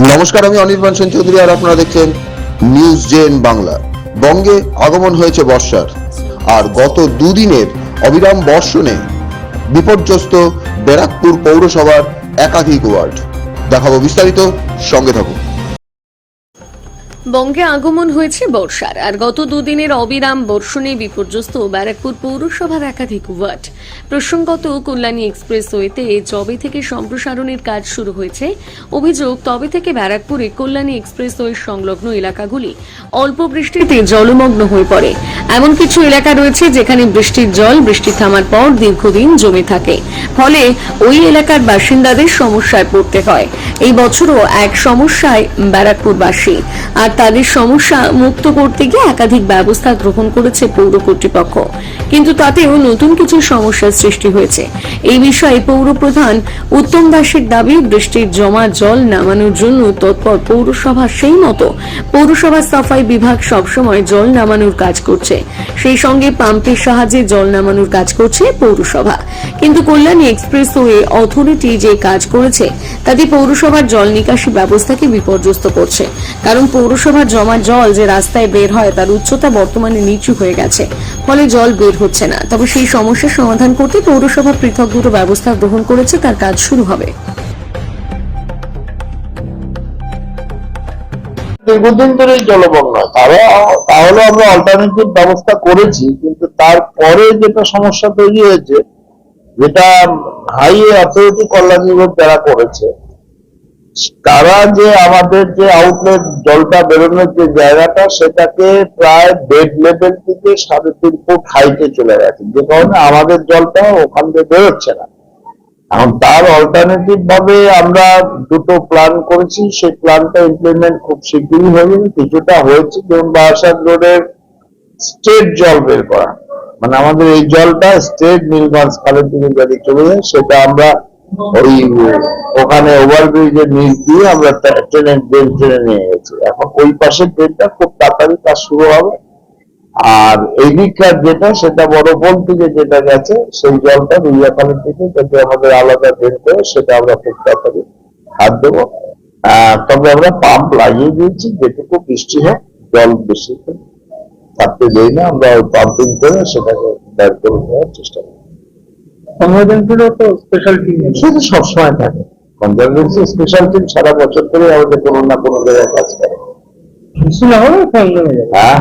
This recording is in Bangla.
নমস্কার, আমি অনির্বাণ সেন চৌধুরী আর আপনারা দেখছেন নিউজ জেন বাংলা। বঙ্গে আগমন হয়েছে বর্ষার। আর গত দুদিনের অবিরাম বর্ষণে বিপর্যস্ত ব্যারাকপুর পৌরসভার একাধিক ওয়ার্ড। দেখাবো বিস্তারিত, সঙ্গে থাকুন। বঙ্গে আগমন হয়েছে বর্ষার, আর গত দুদিনের অবিরাম বর্ষণে বিপর্যস্ত ব্যারাকপুর পৌরসভার একাধিক ওয়ার্ড। প্রসঙ্গত, কল্যাণী এক্সপ্রেসওয়েতে জবে থেকে সম্প্রসারণের কাজ শুরু হয়েছে। অভিযোগ, তবে থেকে ব্যারাকপুরে কল্যাণী এক্সপ্রেসওয়ে সংলগ্ন এলাকাগুলি অল্প বৃষ্টিতে জলমগ্ন হয়ে পড়ে। এমন কিছু এলাকা রয়েছে যেখানে বৃষ্টির জল, বৃষ্টি থামার পর দীর্ঘদিন জমে থাকে। ফলে ওই এলাকার বাসিন্দাদের সমস্যায় পড়তে হয়। এই বছরও এক সমস্যায় ব্যারাকপুরবাসী। আর তাদের সমস্যা মুক্ত করতে গিয়ে একাধিক ব্যবস্থা গ্রহণ করেছে পৌর কর্তৃপক্ষ। কিন্তু তাতেও নতুন কিছু সমস্যার সৃষ্টি হয়েছে। এই বিষয়ে পৌর প্রধান উত্তম দাসের দাবি, বৃষ্টির জমা জল নামানোর জন্য তৎপর পৌরসভা সেই মতো। পৌরসভা সাফাই বিভাগ সবসময় জল নামানোর কাজ করছে। সেই সঙ্গে পাম্পের সাহায্যে জল নামানোর কাজ করছে পৌরসভা। কিন্তু কল্যাণী এক্সপ্রেসওয়ে অথরিটি যে কাজ করেছে, তাতে পৌরসভার জল নিকাশি ব্যবস্থাকে বিপর্যস্ত করছে। কারণ পৌরসভার জমা জল যে রাস্তায় বের হয়, তার উচ্চতা বর্তমানে নিচু হয়ে গেছে। ফলে জল বের হচ্ছে না। তবে সেই সমস্যার সমাধান করতে পৌরসভা পৃথক দুটো ব্যবস্থা গ্রহণ করেছে। তার কাজ শুরু হবে। দীর্ঘদিন ধরে জলমগ্ন তারা, তাহলে আমরা অল্টারনেটিভ ব্যবস্থা করেছি, কিন্তু তারপরে যেটা সমস্যা তৈরি হয়েছে, যেটা হাই অথরিটি কল্যাণী রোড যারা করেছে তারা যে আমাদের যে আউটলেট জলটা বেরোনোর যে জায়গাটা, সেটাকে প্রায় বেড লেভেল থেকে সাড়ে তিন ফুট হাইটে চলে গেছে। যে কারণে আমাদের জলটা ওখান থেকে বেরোচ্ছে না। এখন তার অল্টারনেটিভ ভাবে আমরা দুটো প্ল্যান করেছি। সেই প্ল্যানটা ইমপ্লিমেন্ট খুব শীঘ্রই হয়ে কিছুটা হয়েছে, যেমন বারাসাত রোডের স্টেট জল বের করা। মানে আমাদের এই জলটা স্টেট নীলগঞ্জ খালের দিকে যদি চলে যায়, সেটা আমরা ওই ওখানে ওভারব্রিজের নিচ দিয়ে আমরা ট্রেনের ট্রেন ট্রেনে নিয়ে গেছি। এখন ওই পাশের ট্রেনটা খুব তাড়াতাড়ি কাজ শুরু হবে। আর এদিককার যেটা, সেটা বড়পোল থেকে যেটা গেছে, সেই জলটা রুইয়াখালের থেকে যাতে আমাদের আলাদা বের করে সেটা আমরা খুব তাড়াতাড়ি হাত দেবো। তবে আমরা পাম্প লাগিয়ে দিয়েছি, যেটুকু বৃষ্টি হয়, জল বেশি থাকতে দেই না, আমরা ওই পাম্পিং করে সেটাকে বের করে দেওয়ার চেষ্টা করি কনভার্জেন্সেরও তো স্পেশাল টিম সেটা সবসময় থাকে। কনজারভেন্সি স্পেশাল টিম সারা বছর ধরে আমাদের কোনো না কোনো জায়গায় কাজ করে। কিছু না হলে হ্যাঁ।